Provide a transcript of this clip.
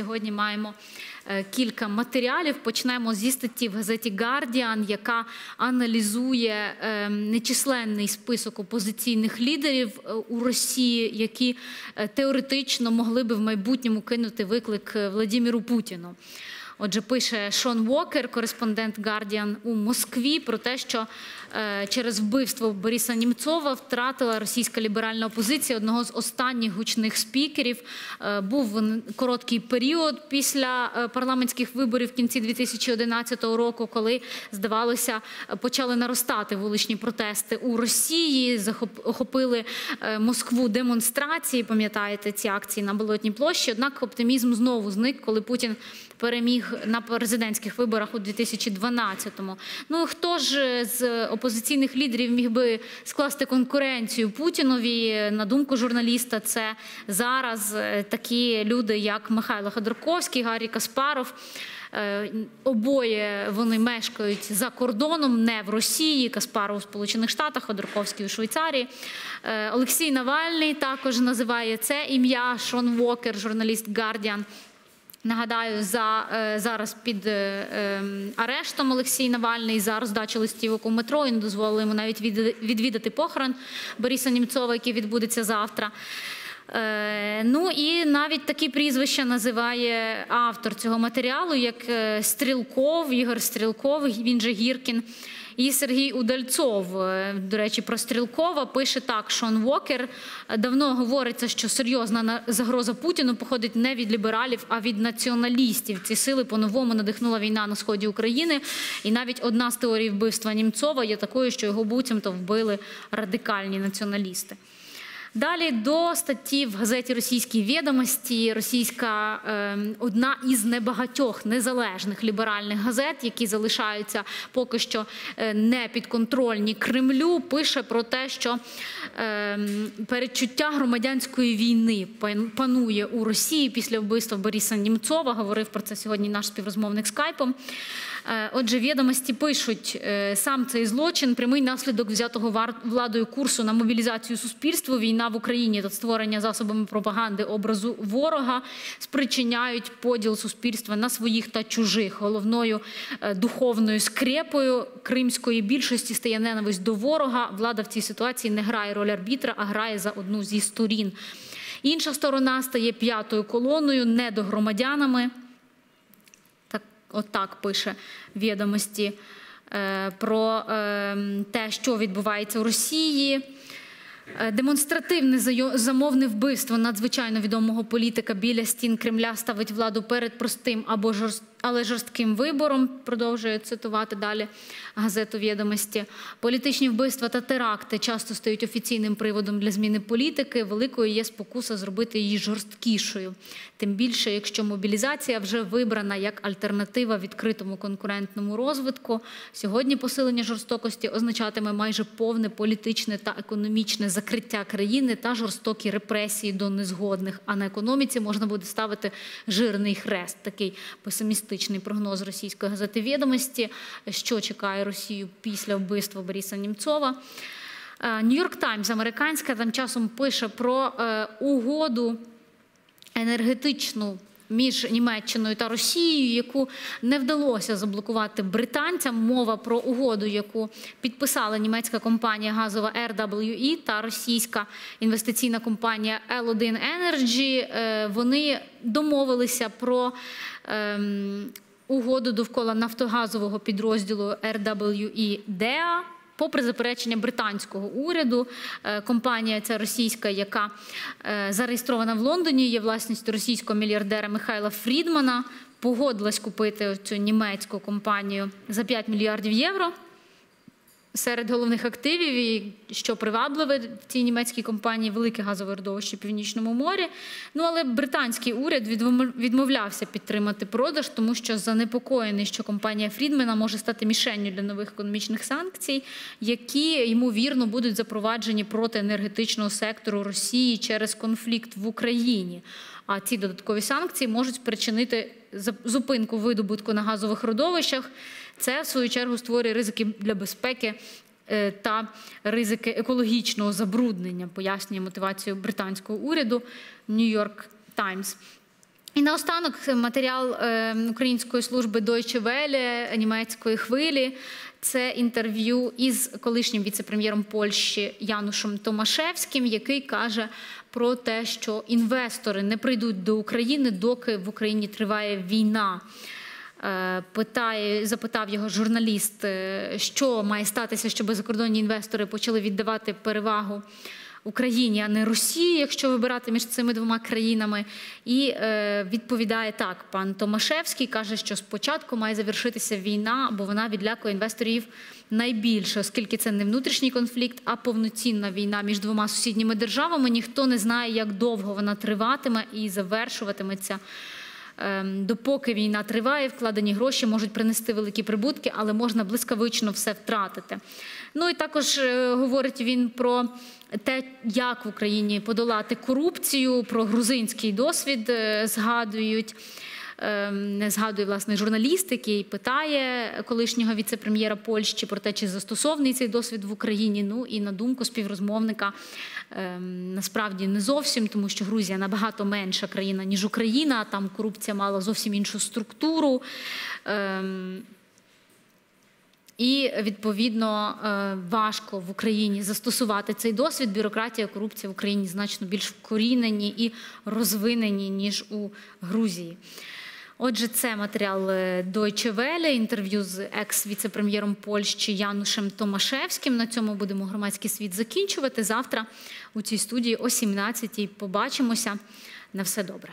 Сьогодні маємо е, кілька матеріалів. Почнемо зі статті в газеті Guardian, яка аналізує е, нечисленний список опозиційних лідерів е, у Росії, які теоретично могли би в майбутньому кинути виклик Владіміру Путіну. Отже, пише Шон Уокер, кореспондент Guardian у Москві, про те, що е, через вбивство Бориса Німцова втратила російська ліберальна опозиція одного з останніх гучних спікерів. Е, був короткий період після е, парламентських виборів в кінці 2011 року, коли здавалося, почали наростати вуличні протести у Росії. охопили Москву демонстрації. Пам'ятаєте ці акції на Болотній площі? Однак оптимізм знову зник, коли Путін переміг на президентських виборах у 2012-му. Ну хто ж з опозиційних лідерів міг би скласти конкуренцію Путінові? На думку журналіста, це зараз е, такі люди, як Михайло Ходорковський, Гаррі Каспаров. Е, Обоє вони мешкають за кордоном, не в Росії. Каспаров у Сполучених Штатах, Ходорковський у Швейцарії. Е, Олексій Навальний також називає це ім'я. Шон Вокер, журналіст Guardian. Нагадаю, за е, зараз під е, ем, арештом Олексій Навальний за роздачу листівок у метро. І не дозволили йому навіть відвідати- відвідати похорон Бориса Німцова, який відбудеться завтра. Е, Ну і навіть такі прізвища називає автор цього матеріалу, як Стрілков, Ігор Стрілков, він же Гіркін. І Сергій Удальцов, е, до речі, про Стрілкова пише так: Шон Вокер е, давно говориться, що серйозна на- загроза Путіну походить не від лібералів, а від націоналістів. Ці сили по-новому надихнула війна на сході України. І навіть одна з теорій вбивства Німцова є такою, що його буцімто вбили радикальні націоналісти. Далі до статті в газеті Російські відомості. Російська е, одна із небагатьох незалежних ліберальних газет, які залишаються поки що е, не підконтрольні Кремлю, пише про те, що е, передчуття громадянської війни панує у Росії після вбивства Бориса Німцова. Говорив про це сьогодні наш співрозмовник скайпом. Е, Отже, відомості пишуть сам цей злочин, прямий наслідок взятого владою курсу на мобілізацію суспільства. Війна в Україні та створення засобами пропаганди образу ворога спричиняють поділ суспільства на своїх та чужих. Головною е, духовною скрепою кримської більшості стає ненависть до ворога. Влада в цій ситуації не грає роль арбітра, а грає за одну зі сторін. Інша сторона стає п'ятою колоною, недогромадянами. Так, отак пише відомості е, про е, те, що відбувається у Росії. Е, Демонстративне замовне вбивство надзвичайно відомого політика біля стін Кремля ставить владу перед простим або жорст... але жорстким вибором. Продовжує цитувати далі газету відомості. Політичні вбивства та теракти часто стають офіційним приводом для зміни політики. Великою є спокуса зробити її жорсткішою. Тим більше, якщо мобілізація вже вибрана як альтернатива відкритому конкурентному розвитку. Сьогодні посилення жорстокості означатиме майже повне політичне та економічне закриття країни та жорстокі репресії до незгодних. А на економіці можна буде ставити жирний хрест. Такий песимістичний прогноз російської газети відомості, що чекає Росію після вбивства Бориса Німцова. Нью-Йорк Таймс американська тим часом пише про е, угоду енергетичну між Німеччиною та Росією, яку не вдалося заблокувати британцям. Мова про угоду, яку підписала німецька компанія газова RWE та російська інвестиційна компанія L1 Energy. Е, Вони домовилися про ем, угоду довкола нафтогазового підрозділу RWE DEA. Попри заперечення британського уряду, е, компанія ця російська, яка е, зареєстрована в Лондоні, є власністю російського мільярдера Михайла Фрідмана, погодилась купити цю німецьку компанію за 5 мільярдів євро. Серед головних активів, і що привабливе в цій німецькій компанії, велике газове родовище в Північному морі. Ну але британський уряд відмов- відмовлявся підтримати продаж, тому що занепокоєний, що компанія Фрідмена може стати мішенню для нових економічних санкцій, які ймовірно будуть запроваджені проти енергетичного сектору Росії через конфлікт в Україні. А ці додаткові санкції можуть спричинити зупинку видобутку на газових родовищах. Це в свою чергу створює ризики для безпеки е, та ризики екологічного забруднення, пояснює мотивацію британського уряду Нью-Йорк Таймс. І наостанок матеріал е, української служби Deutsche Welle, німецької хвилі. Це інтерв'ю із колишнім віце-прем'єром Польщі Янушем Томашевським, який каже про те, що інвестори не прийдуть до України, доки в Україні триває війна. Е, Питає, запитав його журналіст, е, що має статися, щоб закордонні інвестори почали віддавати перевагу Україні, а не Росії, якщо вибирати між цими двома країнами. І е, відповідає так: пан Томашевський каже, що спочатку має завершитися війна, бо вона відлякує інвесторів найбільше, оскільки це не внутрішній конфлікт, а повноцінна війна між двома сусідніми державами. Ніхто не знає, як довго вона триватиме і завершуватиметься. Ем, Допоки війна триває, вкладені гроші можуть принести великі прибутки, але можна блискавично все втратити. Ну і також е, говорить він про те, як в Україні подолати корупцію, про грузинський досвід е, згадують. Ем, Не згадує власне журналіст, який питає колишнього віце-прем'єра Польщі про те, чи застосований цей досвід в Україні. Ну і на думку співрозмовника ем, насправді не зовсім, тому що Грузія набагато менша країна ніж Україна. Там корупція мала зовсім іншу структуру. Ем, І відповідно е, важко в Україні застосувати цей досвід. Бюрократія, корупція в Україні значно більш вкорінені і розвинені ніж у Грузії. Отже, це матеріал е, Deutsche Welle, інтерв'ю з екс-віце-прем'єром Польщі Янушем Томашевським. На цьому будемо громадський світ закінчувати. Завтра у цій студії о 17-й побачимося. На все добре.